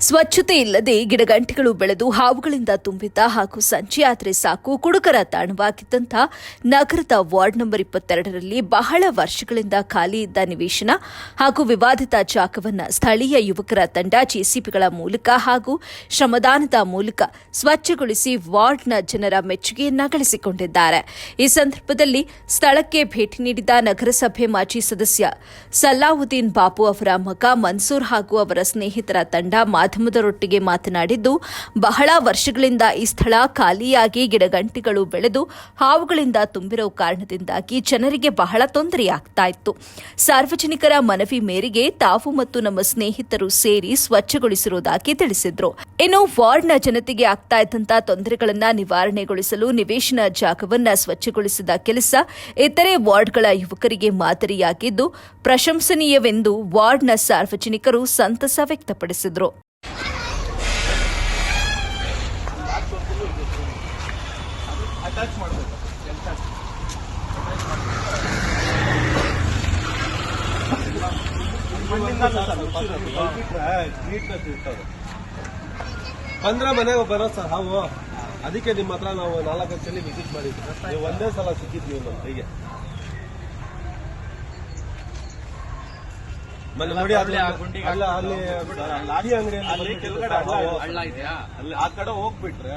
ಸ್ವಚ್ಛತೆ ಇಲ್ಲದೆ ಗಿಡಗಂಟಿಗಳು ಬೆಳೆದು ಹಾವುಗಳಿಂದ ತುಂಬಿದ್ದ ಹಾಗೂ ಸಂಜೆಯಾದರೆ ಸಾಕು ಕುಡುಕರ ತಾಣವಾಗಿದ್ದಂಥ ನಗರದ ವಾರ್ಡ್ ನಂಬರ್ ಇಪ್ಪತ್ತೆರಡರಲ್ಲಿ ಬಹಳ ವರ್ಷಗಳಿಂದ ಖಾಲಿ ಇದ್ದ ನಿವೇಶನ ಹಾಗೂ ವಿವಾದಿತ ಜಾಗವನ್ನು ಸ್ಥಳೀಯ ಯುವಕರ ತಂಡ ಜೆಸಿಪಿಗಳ ಮೂಲಕ ಹಾಗೂ ಶ್ರಮದಾನದ ಮೂಲಕ ಸ್ವಚ್ಛಗೊಳಿಸಿ ವಾರ್ಡ್ನ ಜನರ ಮೆಚ್ಚುಗೆಯನ್ನ ಗಳಿಸಿಕೊಂಡಿದ್ದಾರೆ ಈ ಸಂದರ್ಭದಲ್ಲಿ ಸ್ಥಳಕ್ಕೆ ಭೇಟಿ ನೀಡಿದ ನಗರಸಭೆ ಮಾಜಿ ಸದಸ್ಯ ಸಲ್ಲಾವುದ್ದೀನ್ ಬಾಪು ಅವರ ಮಗ ಮನ್ಸೂರ್ ಹಾಗೂ ಅವರ ಸ್ನೇಹಿತರ ತಂಡ ಮಾಧ್ಯಮದರೊಟ್ಟಿಗೆ ಮಾತನಾಡಿದ್ದು, ಬಹಳ ವರ್ಷಗಳಿಂದ ಈ ಸ್ಥಳ ಖಾಲಿಯಾಗಿ ಗಿಡಗಂಟಿಗಳು ಬೆಳೆದು ಹಾವುಗಳಿಂದ ತುಂಬಿರೋ ಕಾರಣದಿಂದಾಗಿ ಜನರಿಗೆ ಬಹಳ ತೊಂದರೆಯಾಗ್ತಾ ಇತ್ತು. ಸಾರ್ವಜನಿಕರ ಮನವಿ ಮೇರೆಗೆ ತಾವು ಮತ್ತು ನಮ್ಮ ಸ್ನೇಹಿತರು ಸೇರಿ ಸ್ವಚ್ಛಗೊಳಿಸಿರುವುದಾಗಿ ತಿಳಿಸಿದ್ರು. ಇನ್ನು ವಾರ್ಡ್ನ ಜನತೆಗೆ ಆಗ್ತಾ ಇದ್ದಂತಹ ತೊಂದರೆಗಳನ್ನ ನಿವಾರಣೆಗೊಳಿಸಲು ನಿವೇಶನ ಜಾಗವನ್ನ ಸ್ವಚ್ಛಗೊಳಿಸಿದ ಕೆಲಸ ಇತರೆ ವಾರ್ಡ್ಗಳ ಯುವಕರಿಗೆ ಮಾದರಿಯಾಗಿದ್ದು, ಪ್ರಶಂಸನೀಯವೆಂದು ವಾರ್ಡ್ನ ಸಾರ್ವಜನಿಕರು ಸಂತಸ ವ್ಯಕ್ತಪಡಿಸಿದರು. ನೀಟ್ನೆಸ್ ಇರ್ತದೆ ಬಂದ್ರೆ ಮನೆಗೆ ಬರೋ ಸರ್ ಹಾವು. ಅದಕ್ಕೆ ನಿಮ್ಮ ಹತ್ರ ನಾವು ನಾಲ್ಕು ಸಲ ವಿಸಿಟ್ ಮಾಡಿದ್ವಿ ನೀವು ಒಂದೇ ಸಲ ಸಿಕ್ಕಿದ್ವಿ ನಮ್ಮ ಕೈಗೆ ನೋಡಿ ಅಲ್ಲಿ ಅಲ್ಲ ಲಾರಿ ಅಂಗಡಿ ಅಲ್ಲಿ ಕೆಳಗಡೆ ಇದೆಯಾ? ಅಲ್ಲಿ ಆ ಕಡೆ ಹೋಗ್ಬಿಟ್ರೆ